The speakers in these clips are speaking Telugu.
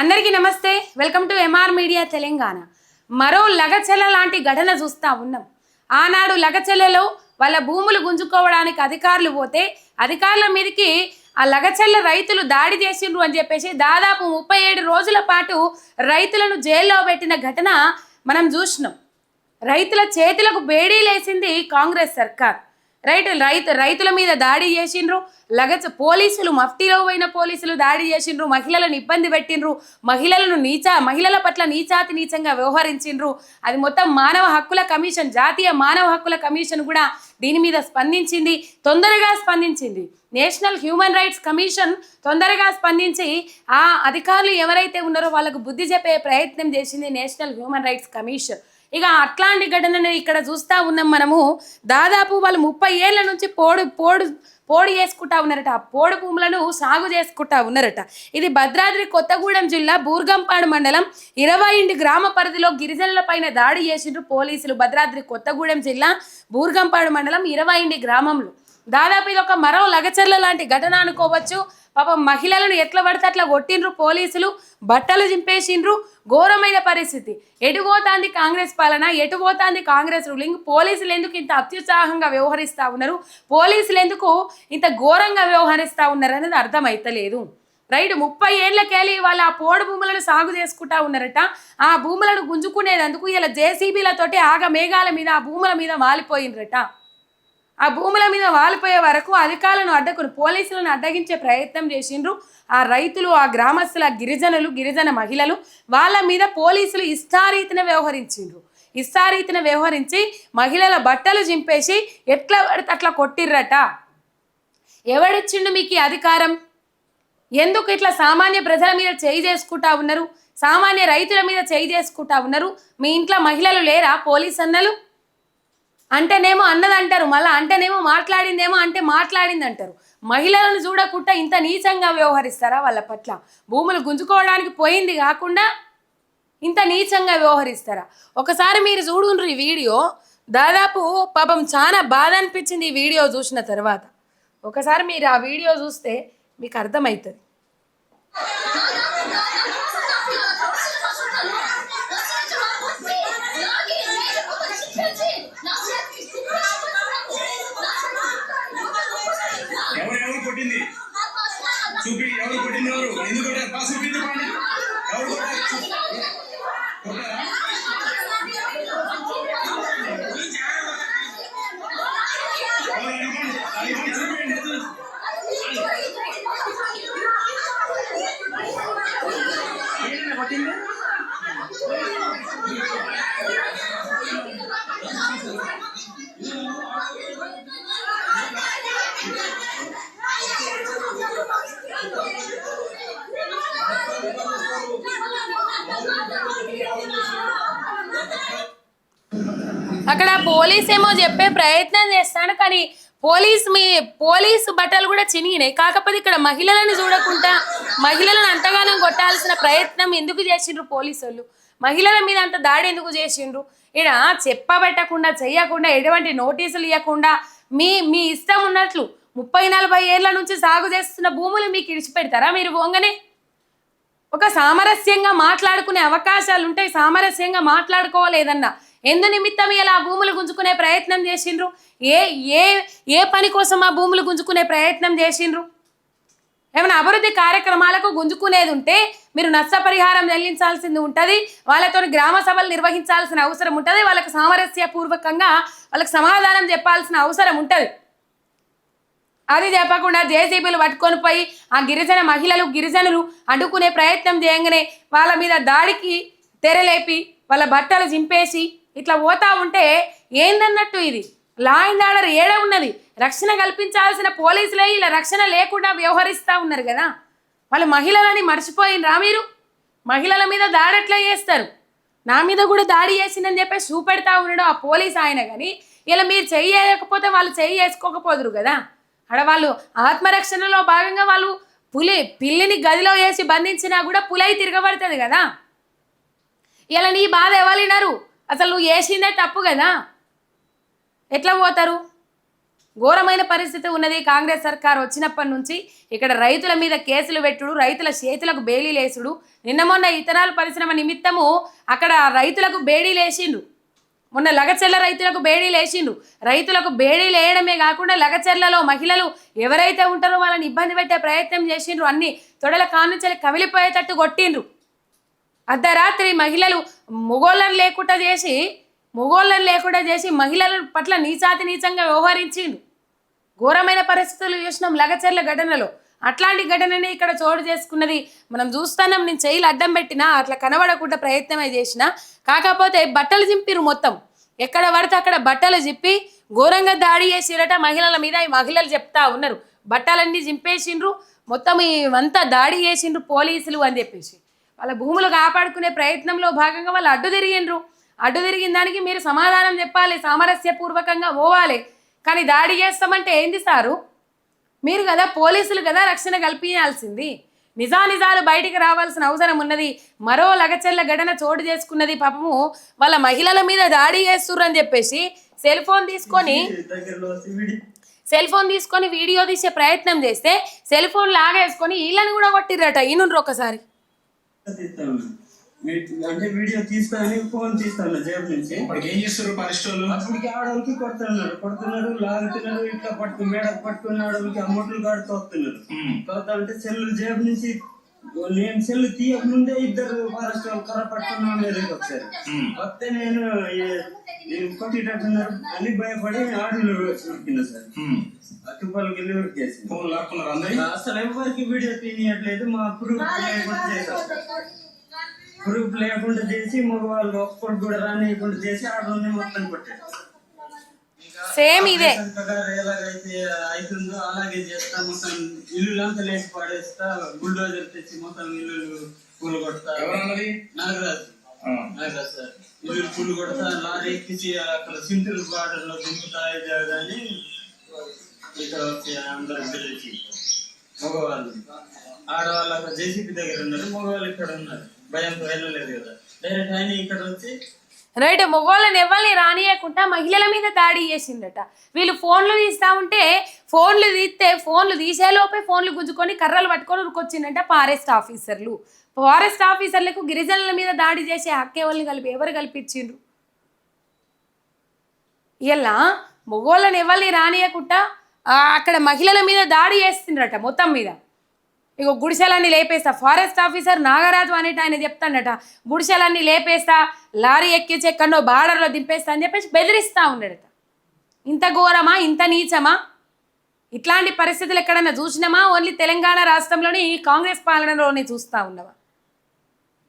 అందరికీ నమస్తే. Welcome to MR media Telangana. మరో లగచెల లాంటి ఘటన చూస్తా ఉన్నాం. ఆనాడు లగచెలలో వాళ్ళ భూములు గుంజుకోవడానికి అధికారులు పోతే అధికారుల మీదకి ఆ లగచెల్ల రైతులు దాడి చేసిండ్రు అని చెప్పేసి దాదాపు ముప్పై ఏడు రోజుల పాటు రైతులను జైల్లో పెట్టిన ఘటన మనం చూసినాం. రైతుల చేతులకు బేడీలేసింది కాంగ్రెస్ సర్కార్. రైతు రైతు రైతుల మీద దాడి చేసిండ్రు. లగచ పోలీసులు మఫ్టీలో పోయిన పోలీసులు దాడి చేసిండ్రు. మహిళలను ఇబ్బంది పెట్టిండ్రు. మహిళలను నీచా మహిళల పట్ల నీచాతి నీచంగా వ్యవహరించిండ్రు. అది మొత్తం మానవ హక్కుల కమిషన్ జాతీయ మానవ హక్కుల కమిషన్ కూడా దీని మీద స్పందించింది. తొందరగా స్పందించింది. నేషనల్ హ్యూమన్ రైట్స్ కమిషన్ తొందరగా స్పందించి ఆ అధికారులు ఎవరైతే ఉన్నారో వాళ్ళకు బుద్ధి చెప్పే ప్రయత్నం చేసింది నేషనల్ హ్యూమన్ రైట్స్ కమిషన్. ఇక అట్లాంటి ఘటనని ఇక్కడ చూస్తా ఉన్నాం మనము. దాదాపు వాళ్ళు ముప్పై ఏళ్ళ నుంచి పోడు పోడు పోడు చేసుకుంటా ఉన్నారట. ఆ పోడు భూములను సాగు చేసుకుంటా ఉన్నారట. ఇది భద్రాద్రి కొత్తగూడెం జిల్లా బూర్గంపాడు మండలం ఇరవై ఇంటి గ్రామ పరిధిలో గిరిజనుల పైన దాడి చేసిండ్రు పోలీసులు. భద్రాద్రి కొత్తగూడెం జిల్లా బూర్గంపాడు మండలం ఇరవై ఇంటి గ్రామంలో. దాదాపు ఇది ఒక మరో లగచర్ల లాంటి ఘటన అనుకోవచ్చు. పాపం మహిళలను ఎట్లా పడితే అట్లా కొట్టిండ్రు పోలీసులు బట్టలు చింపేసిండ్రు ఘోరమైన పరిస్థితి. ఎటు పోతాంది కాంగ్రెస్ పాలన? ఎటు పోతాంది కాంగ్రెస్ రూలింగ్? పోలీసులు ఎందుకు ఇంత అత్యుత్సాహంగా వ్యవహరిస్తూ ఉన్నారు? పోలీసులు ఎందుకు ఇంత ఘోరంగా వ్యవహరిస్తూ ఉన్నారు అనేది అర్థమైతలేదు. రైట్? ముప్పై ఏళ్ళకెళ్ళి వాళ్ళు ఆ పోడు భూములను సాగు చేసుకుంటా ఉన్నారట. ఆ భూములను గుంజుకునేందుకు ఇలా జేసీబీలతోటి ఆగ మేఘాల మీద ఆ భూముల మీద వాలిపోయినరట ఆ భూముల మీద వాలిపోయే వరకు అధికారులను అడ్డకుని పోలీసులను అడ్డగించే ప్రయత్నం చేసిండ్రు. ఆ రైతులు ఆ గ్రామస్తుల గిరిజనులు గిరిజన మహిళలు వాళ్ళ మీద పోలీసులు ఇష్టారీతిన వ్యవహరించిండ్రు. ఇష్టారీతిన వ్యవహరించి మహిళల బట్టలు చింపేసి ఎట్లా పడితే అట్లా కొట్టిర్రట. ఎవడిచ్చిండు మీకు అధికారం? ఎందుకు ఇట్లా సామాన్య ప్రజల మీద చేయి చేసుకుంటా ఉన్నారు? సామాన్య రైతుల మీద చేయి చేసుకుంటా ఉన్నారు? మీ ఇంట్లో మహిళలు లేరా? పోలీస్ అన్నలు అంటేనేమో అన్నది అంటారు మళ్ళీ అంటేనేమో మాట్లాడిందేమో అంటే మాట్లాడింది అంటారు మహిళలను చూడకుండా ఇంత నీచంగా వ్యవహరిస్తారా వాళ్ళ పట్ల? భూములు గుంజుకోవడానికి పోయింది కాకుండా ఇంత నీచంగా వ్యవహరిస్తారా? ఒకసారి మీరు చూడుండ్రు ఈ వీడియో దాదాపు పాపం చాలా బాధ అనిపించింది ఈ వీడియో చూసిన తర్వాత. ఒకసారి మీరు ఆ వీడియో చూస్తే మీకు అర్థమవుతుంది అక్కడ పోలీస్ ఏమో చెప్పే ప్రయత్నం చేస్తాను కానీ పోలీస్ మీ పోలీసు బట్టలు కూడా చినిగినాయి. కాకపోతే ఇక్కడ మహిళలను చూడకుండా మహిళలను అంతగానం కొట్టాల్సిన ప్రయత్నం ఎందుకు చేసిండ్రు పోలీసు వాళ్ళు మహిళల మీద అంత దాడి ఎందుకు చేసిండ్రు? ఇక్కడ చెప్పబెట్టకుండా చెయ్యకుండా ఎటువంటి నోటీసులు ఇవ్వకుండా మీ మీ ఇష్టం ఉన్నట్లు ముప్పై నలభై ఏళ్ళ నుంచి సాగు చేస్తున్న భూములు మీకు ఇడిచిపెడతారా? మీరు పోంగనే. ఒక సామరస్యంగా మాట్లాడుకునే అవకాశాలు ఉంటాయి సామరస్యంగా మాట్లాడుకోలేదన్నా ఎందు నిమిత్తం ఇలా భూములు గుంజుకునే ప్రయత్నం చేసిండ్రు? ఏ ఏ ఏ పని కోసం ఆ భూములు గుంజుకునే ప్రయత్నం చేసిండ్రు? ఏమైనా అభివృద్ధి కార్యక్రమాలకు గుంజుకునేది ఉంటే మీరు నష్టపరిహారం చెల్లించాల్సింది ఉంటుంది. వాళ్ళతో గ్రామ సభలు నిర్వహించాల్సిన అవసరం ఉంటుంది. వాళ్ళకి సామరస్యపూర్వకంగా వాళ్ళకి సమాధానం చెప్పాల్సిన అవసరం ఉంటుంది. అది చెప్పకుండా జేసీబీలు పట్టుకొని పోయి ఆ గిరిజన మహిళలు గిరిజనులు అడ్డుకునే ప్రయత్నం చేయగానే వాళ్ళ మీద దాడికి తెరలేపి వాళ్ళ బట్టలు చింపేసి ఇట్లా పోతా ఉంటే ఏందన్నట్టు ఇది? లా అండ్ ఆర్డర్ ఏడ ఉన్నది? రక్షణ కల్పించాల్సిన పోలీసులే ఇలా రక్షణ లేకుండా వ్యవహరిస్తూ ఉన్నారు కదా? వాళ్ళు మహిళలని మర్చిపోయినరా మీరు? మహిళల మీద దాడి ఎట్లా చేస్తారు? నా మీద కూడా దాడి చేసిందని చెప్పేసి చూపెడతా ఉన్నాడు ఆ పోలీస్ ఆయన కానీ ఇలా మీరు చెయ్యి వేయకపోతే వాళ్ళు చెయ్యి వేసుకోకపోదురు కదా? అక్కడ వాళ్ళు ఆత్మరక్షణలో భాగంగా వాళ్ళు పులి పిల్లిని గదిలో వేసి బంధించినా కూడా పులై తిరగబడుతుంది కదా? ఇలా నీ బాధ ఎవరినారు? అసలు నువ్వు వేసిందే తప్పు కదా? ఎట్లా పోతారు? ఘోరమైన పరిస్థితి ఉన్నది. కాంగ్రెస్ సర్కార్ వచ్చినప్పటి నుంచి ఇక్కడ రైతుల మీద కేసులు పెట్టుడు రైతుల చేతులకు బేడీలేసుడు నిన్న మొన్న ఇతరాల పరిశ్రమ నిమిత్తము అక్కడ రైతులకు బేడీలేసిండు మొన్న లగచెర్ల రైతులకు బేడీలేసిండు రైతులకు బేడీలు వేయడమే కాకుండా లగచెర్లలో మహిళలు ఎవరైతే ఉంటారో వాళ్ళని ఇబ్బంది పెట్టే ప్రయత్నం చేసిండ్రు. అన్ని తొడల కానుంచలి కమిలిపోయేటట్టు కొట్టిండ్రు. అర్ధరాత్రి మహిళలు మొగోళ్ళని లేకుండా చేసి మొగోళ్ళని లేకుండా చేసి మహిళల పట్ల నీచాతి నీచంగా వ్యవహరించిండు. ఘోరమైన పరిస్థితులు చూసినాం లగచర్ల ఘటనలో. అట్లాంటి ఘటననే ఇక్కడ చోటు చేసుకున్నది మనం చూస్తున్నాం. నేను చెయ్యిలు అడ్డం పెట్టినా అట్లా కనబడకుండా ప్రయత్నమే చేసిన. కాకపోతే బట్టలు చింపిరు మొత్తం. ఎక్కడ పడితే అక్కడ బట్టలు చింపి ఘోరంగా దాడి చేసిరట మహిళల మీద. ఈ మహిళలు చెప్తా ఉన్నారు బట్టలన్నీ చింపేసిండ్రు మొత్తం ఇవంతా దాడి చేసిండ్రు పోలీసులు అని చెప్పేసి. వాళ్ళ భూములు కాపాడుకునే ప్రయత్నంలో భాగంగా వాళ్ళు అడ్డు తిరిగిండ్రు. అడ్డు తిరిగిన దానికి మీరు సమాధానం చెప్పాలి సామరస్యపూర్వకంగా పోవాలి. కానీ దాడి చేస్తామంటే ఏంది సారు? మీరు కదా పోలీసులు కదా రక్షణ కల్పించాల్సింది. నిజానిజాలు బయటికి రావాల్సిన అవసరం ఉన్నది. మరో లగచెల్ల ఘటన చోటు చేసుకున్నది పాపము వాళ్ళ మహిళల మీద దాడి చేస్తుర్రు అని చెప్పేసి సెల్ ఫోన్ తీసుకొని సెల్ ఫోన్ తీసుకొని వీడియో తీసే ప్రయత్నం చేస్తే సెల్ ఫోన్ లాగేసుకొని వీళ్ళని కూడా కొట్టిర్రట. ఈనుండ్రు ఒకసారి. తీస్తా అంటే వీడియో తీస్తాను ఫోన్ తీస్తాను జేబు నుంచి. ఏం చేస్తారు పరిస్థితులు? అప్పటికి ఆడవాళ్ళకి కొడుతున్నాడు. కొడుతున్నాడు లాగుతున్నాడు ఇట్లా పట్టు మేడకు పట్టుకున్న ఆడవాళ్ళకి అమ్మట్లు కాడు తోస్తున్నారు తోతా అంటే సెల్లు జేబు నుంచి నేను సెల్లు తీయక ముందే ఇద్దరు ఫారెస్ట్ వాళ్ళు కర్ర పట్టుకున్న వాళ్ళ దగ్గరికి వచ్చారు వస్తే నేను కొట్టేటట్టున్నారు అని భయపడి ఆడలు ఉరికిన సార్. అటుపల్లికి వెళ్ళి ఉరికేసి ఫోన్ లాక్కున్నారు అందరి అసలు ఎవరికి వీడియో తీయట్లేదు. మా ప్రూఫ్ లేకుండా చేశారు. ప్రూఫ్ లేకుండా చేసి మగవాళ్ళు ఒక్కడు కూడా రానియకుండా చేసి ఆడవాళ్ళని మొత్తం కొట్టారు. సేమ్ ఇదే. అవుతుందో అలాగే చేస్తా మొత్తం ఇల్లులంతా లేచి పడేస్తా బుల్డోజర్ తెచ్చి మొత్తం ఇల్లు పూలు కొడతా. ఎవరన్నది నాగరాజు. ఆ. నాగరాజు సార్. ఇల్లు పూలు కొడతా లారీ ఎక్కించి అక్కడ సింతులు బార్డర్లో అది అని ఇక్కడ వచ్చి అందరు మగవాళ్ళు. ఆడవాళ్ళు అక్కడ జేసీపీ దగ్గర ఉన్నారు మగవాళ్ళు ఇక్కడ ఉన్నారు. భయంతో వెళ్ళలేదు కదా. డైరెక్ట్ ఆయన ఇక్కడ వచ్చి రైట్ మొగోళ్ళని ఎవరిని రానియకుండా మహిళల మీద దాడి చేసిండట వీళ్ళు ఫోన్లు తీస్తా ఉంటే ఫోన్లు తీస్తే ఫోన్లు తీసేలోపే ఫోన్లు గుంజుకొని కర్రలు పట్టుకొని ఉరికొచ్చిందంట ఫారెస్ట్ ఆఫీసర్లు. ఫారెస్ట్ ఆఫీసర్లకు గిరిజనుల మీద దాడి చేసే హక్కే వాళ్ళని కలిపి ఎవరు కల్పించిండ్రు? ఇలా మొగోళ్ళని ఎవరిని రానియకుండా అక్కడ మహిళల మీద దాడి చేస్తుండ్రట మొత్తం మీద. ఇగో గుడిసెలన్నీ లేపేస్తా. ఫారెస్ట్ ఆఫీసర్ నాగరాజు అనేట ఆయన చెప్తాడట గుడిసెలన్నీ లేపేస్తా లారీ ఎక్కించి ఎక్కడో బార్డర్లో దింపేస్తా అని చెప్పేసి బెదిరిస్తూ ఉన్నాడట. ఇంత ఘోరమా? ఇంత నీచమా? ఇట్లాంటి పరిస్థితులు ఎక్కడన్నా చూసినామా? ఓన్లీ తెలంగాణ రాష్ట్రంలోని ఈ కాంగ్రెస్ పాలనలోనే చూస్తూ ఉన్నావా?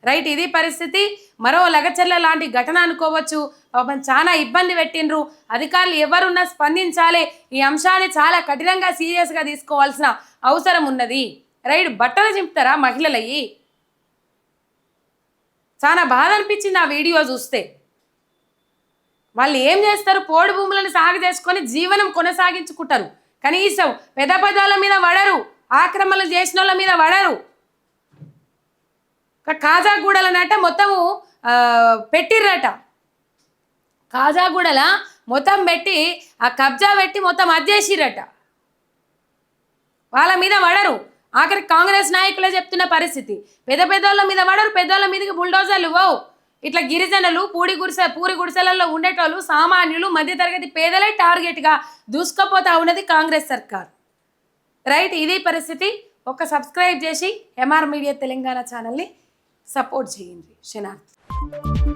రైట్ ఇది పరిస్థితి. మరో లగచర్ల లాంటి ఘటన అనుకోవచ్చు. పాపం చాలా ఇబ్బంది పెట్టిండ్రు. అధికారులు ఎవరున్నా స్పందించాలి. ఈ అంశాన్ని చాలా కఠినంగా సీరియస్గా తీసుకోవాల్సిన అవసరం ఉన్నది. రైడ్ బట్టలు చింపుతారా మహిళలయ్యి? చాలా బాధ అనిపించింది ఆ వీడియో చూస్తే. వాళ్ళు ఏం చేస్తారు? పోడు భూములను సాగు చేసుకొని జీవనం కొనసాగించుకుంటారు. కనీసం పెద్ద పదాల మీద వడరు ఆక్రమణలు చేసిన వాళ్ళ మీద వడరు. కాజాగూడలనట మొత్తము పెట్టిర్రట. కాజాగూడల మొత్తం పెట్టి ఆ కబ్జా పెట్టి మొత్తం అద్దేసిరట వాళ్ళ మీద వడరు. ఆఖరి కాంగ్రెస్ నాయకులే చెప్తున్న పరిస్థితి. పెద్ద పెద్దోళ్ళ మీద వడరు పెద్దోళ్ళ మీదకి బుల్డోజర్లు పోవు. ఇట్లా గిరిజనులు పూడి గుడిసె పూరి గుడిసెలలో ఉండేటోళ్ళు సామాన్యులు మధ్యతరగతి పేదలే టార్గెట్గా దూసుకుపోతా ఉన్నది కాంగ్రెస్ సర్కార్. రైట్ ఇదే పరిస్థితి. ఒక సబ్స్క్రైబ్ చేసి ఎంఆర్ మీడియా తెలంగాణ ఛానల్ని సపోర్ట్ చేయండి. శనార్థ్